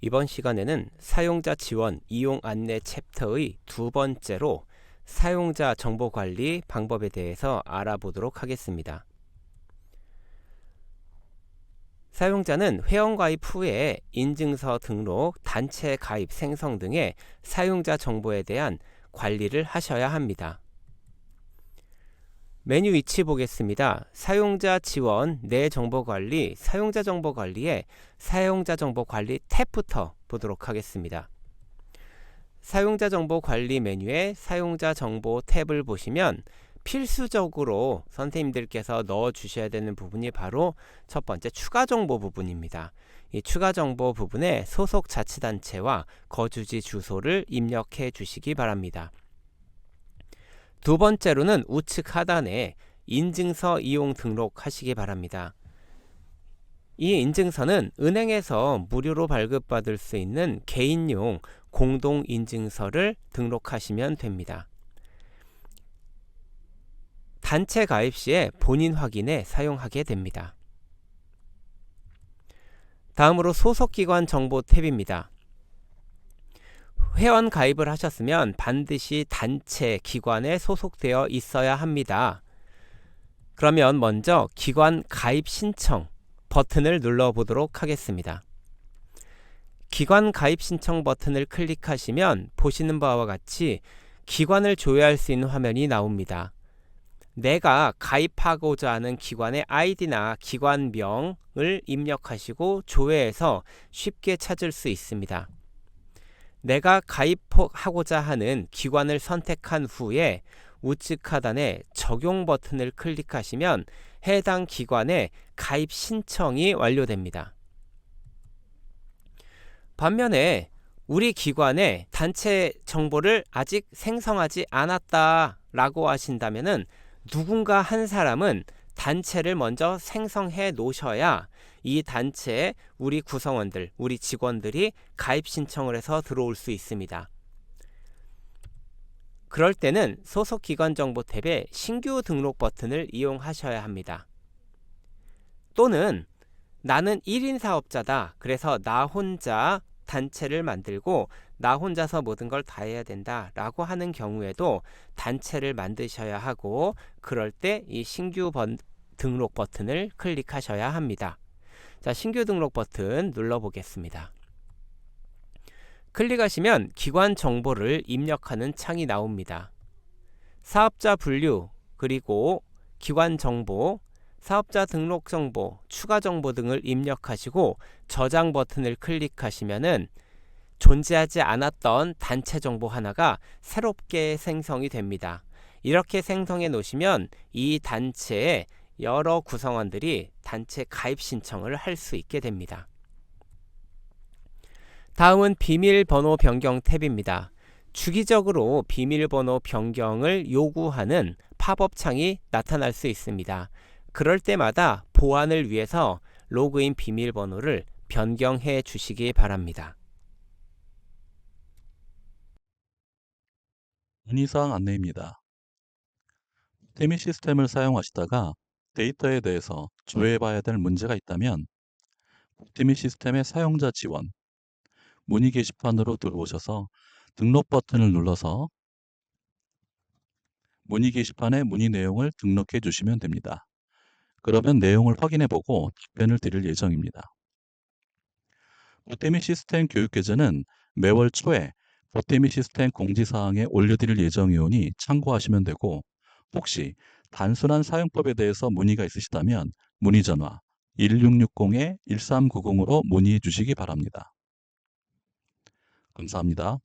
이번 시간에는 사용자 지원 이용 안내 챕터의 두 번째로 사용자 정보 관리 방법에 대해서 알아보도록 하겠습니다. 사용자는 회원 가입 후에 인증서 등록, 단체 가입 생성 등의 사용자 정보에 대한 관리를 하셔야 합니다. 메뉴 위치 보겠습니다. 사용자 지원, 내 정보 관리, 사용자 정보 관리에 사용자 정보 관리 탭부터 보도록 하겠습니다. 사용자 정보 관리 메뉴에 사용자 정보 탭을 보시면 필수적으로 선생님들께서 넣어 주셔야 되는 부분이 바로 첫 번째 추가 정보 부분입니다. 이 추가 정보 부분에 소속 자치단체와 거주지 주소를 입력해 주시기 바랍니다. 두 번째로는 우측 하단에 인증서 이용 등록하시기 바랍니다. 이 인증서는 은행에서 무료로 발급받을 수 있는 개인용 공동 인증서를 등록하시면 됩니다. 단체 가입 시에 본인 확인에 사용하게 됩니다. 다음으로 소속기관 정보 탭입니다. 회원 가입을 하셨으면 반드시 단체, 기관에 소속되어 있어야 합니다. 그러면 먼저 기관 가입 신청 버튼을 눌러 보도록 하겠습니다. 기관 가입 신청 버튼을 클릭하시면 보시는 바와 같이 기관을 조회할 수 있는 화면이 나옵니다. 내가 가입하고자 하는 기관의 아이디나 기관명을 입력하시고 조회해서 쉽게 찾을 수 있습니다. 내가 가입하고자 하는 기관을 선택한 후에 우측 하단에 적용 버튼을 클릭하시면 해당 기관의 가입 신청이 완료됩니다. 반면에 우리 기관의 단체 정보를 아직 생성하지 않았다 라고 하신다면은 누군가 한 사람은 단체를 먼저 생성해 놓으셔야 이 단체에 우리 구성원들, 우리 직원들이 가입 신청을 해서 들어올 수 있습니다. 그럴 때는 소속 기관 정보 탭의 신규 등록 버튼을 이용하셔야 합니다. 또는 나는 1인 사업자다. 그래서 나 혼자 단체를 만들고 나 혼자서 모든 걸 다 해야 된다 라고 하는 경우에도 단체를 만드셔야 하고 그럴 때 이 신규 번, 등록 버튼을 클릭하셔야 합니다. 자, 신규 등록 버튼 눌러 보겠습니다. 클릭하시면 기관 정보를 입력하는 창이 나옵니다. 사업자 분류, 그리고 기관 정보, 사업자 등록 정보, 추가 정보 등을 입력하시고 저장 버튼을 클릭하시면은 존재하지 않았던 단체 정보 하나가 새롭게 생성이 됩니다. 이렇게 생성해 놓으시면 이 단체에 여러 구성원들이 단체 가입 신청을 할 수 있게 됩니다. 다음은 비밀번호 변경 탭입니다. 주기적으로 비밀번호 변경을 요구하는 팝업 창이 나타날 수 있습니다. 그럴 때마다 보안을 위해서 로그인 비밀번호를 변경해 주시기 바랍니다. 문의사항 안내입니다. 태미 시스템을 사용하시다가 데이터에 대해서 조회해봐야 될 문제가 있다면 태미 시스템의 사용자 지원, 문의 게시판으로 들어오셔서 등록 버튼을 눌러서 문의 게시판에 문의 내용을 등록해 주시면 됩니다. 그러면 내용을 확인해 보고 답변을 드릴 예정입니다. 보태미 시스템 교육 계좌는 매월 초에 보태미 시스템 공지사항에 올려드릴 예정이오니 참고하시면 되고 혹시 단순한 사용법에 대해서 문의가 있으시다면 문의 전화 1660-1390으로 문의해 주시기 바랍니다. 감사합니다.